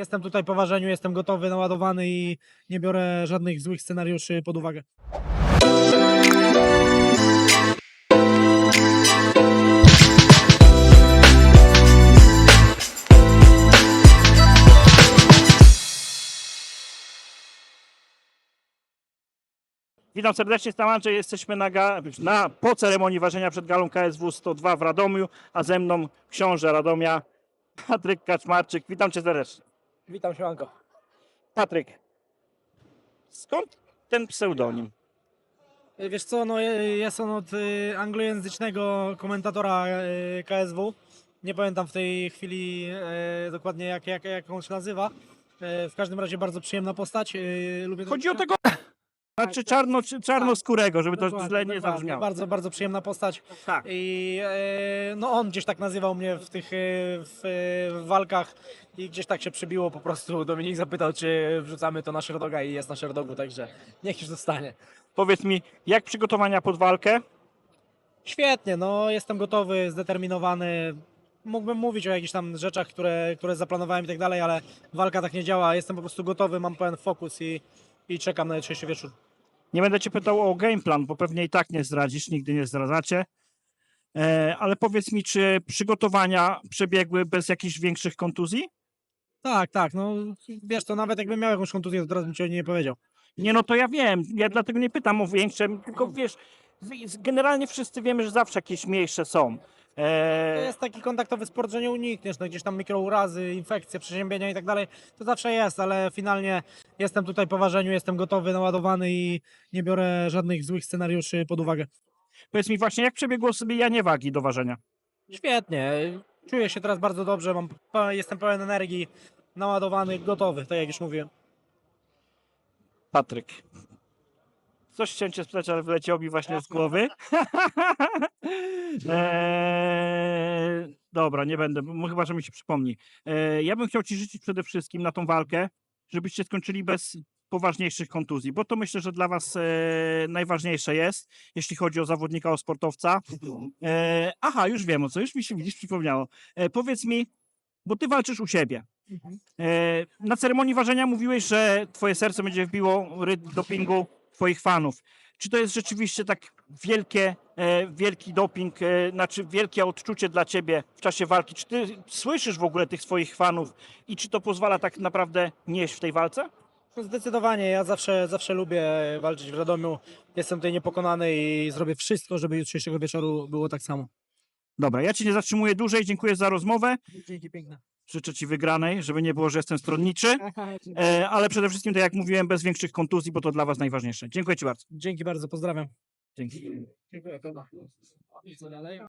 Jestem tutaj po ważeniu, jestem gotowy, naładowany i nie biorę żadnych złych scenariuszy pod uwagę. Witam serdecznie, Andrzej, jesteśmy na, na, po ceremonii ważenia przed galą KSW 102 w Radomiu, a ze mną książę Radomia, Patryk Kaczmarczyk. Witam cię serdecznie. Witam się, Anko. Patryk, skąd ten pseudonim? Wiesz co, no je- jest on od y, anglojęzycznego komentatora y, KSW. Nie pamiętam w tej chwili y, dokładnie jak, jak, jak on się nazywa. Y, w każdym razie bardzo przyjemna postać. y, lubię Chodzi o tego, znaczy czarno, czy czarnoskórego, żeby to Dokładnie, źle nie zabrzmiało. Bardzo, bardzo przyjemna postać. Tak. I e, no on gdzieś tak nazywał mnie w tych e, w, e, w walkach i gdzieś tak się przybiło po prostu. Dominik zapytał, czy wrzucamy to na Sherdoga i jest na Sherdogu, także niech już zostanie. Powiedz mi, jak przygotowania pod walkę? Świetnie, no jestem gotowy, zdeterminowany. Mógłbym mówić o jakichś tam rzeczach, które, które zaplanowałem i tak dalej, ale walka tak nie działa. Jestem po prostu gotowy, mam pełen fokus i, i czekam na jutrzejszy wieczór. Nie będę cię pytał o game plan, bo pewnie i tak nie zdradzisz, nigdy nie zdradzacie. E, ale powiedz mi, czy przygotowania przebiegły bez jakichś większych kontuzji? Tak, tak, no wiesz, to nawet jakbym miał jakąś kontuzję, to teraz bym ci o niej nie powiedział. Nie, no to ja wiem. Ja dlatego nie pytam o większe, tylko wiesz, generalnie wszyscy wiemy, że zawsze jakieś mniejsze są. To E, jest taki kontaktowy sport, że nie unikniesz, no gdzieś tam mikrourazy, infekcje, przeziębienia i tak dalej, to zawsze jest, ale finalnie jestem tutaj po ważeniu, jestem gotowy, naładowany i nie biorę żadnych złych scenariuszy pod uwagę. powiedz mi właśnie, jak przebiegło sobie janie wagi do ważenia? Świetnie, czuję się teraz bardzo dobrze, mam, jestem pełen energii, naładowany, gotowy, tak jak już mówiłem. Patryk. Coś chciałem cię spytać, ale wyleciało mi właśnie z głowy. eee, dobra, nie będę, bo chyba, że mi się przypomni. Eee, ja bym chciał ci życzyć przede wszystkim na tą walkę, żebyście skończyli bez poważniejszych kontuzji, bo to myślę, że dla was e, najważniejsze jest, jeśli chodzi o zawodnika, o sportowca. E, aha, już wiem o co, już mi się widzisz przypomniało. E, powiedz mi, bo ty walczysz u siebie. E, Na ceremonii ważenia mówiłeś, że twoje serce będzie wbiło rytm dopingu twoich fanów. Czy to jest rzeczywiście tak wielkie, e, wielki doping, e, znaczy wielkie odczucie dla ciebie w czasie walki? Czy ty słyszysz w ogóle tych swoich fanów i czy to pozwala tak naprawdę nieść w tej walce? No Zdecydowanie, ja zawsze, zawsze lubię walczyć w Radomiu, jestem tutaj niepokonany i zrobię wszystko, żeby jutrzejszego wieczoru było tak samo. Dobra, ja cię nie zatrzymuję dłużej, dziękuję za rozmowę. Dzięki piękne. Życzę ci wygranej, żeby nie było, że jestem stronniczy, e, ale przede wszystkim, tak jak mówiłem, bez większych kontuzji, bo to dla was najważniejsze. Dziękuję ci bardzo. Dzięki bardzo, pozdrawiam. Dzięki. Dziękuję. Co dalej?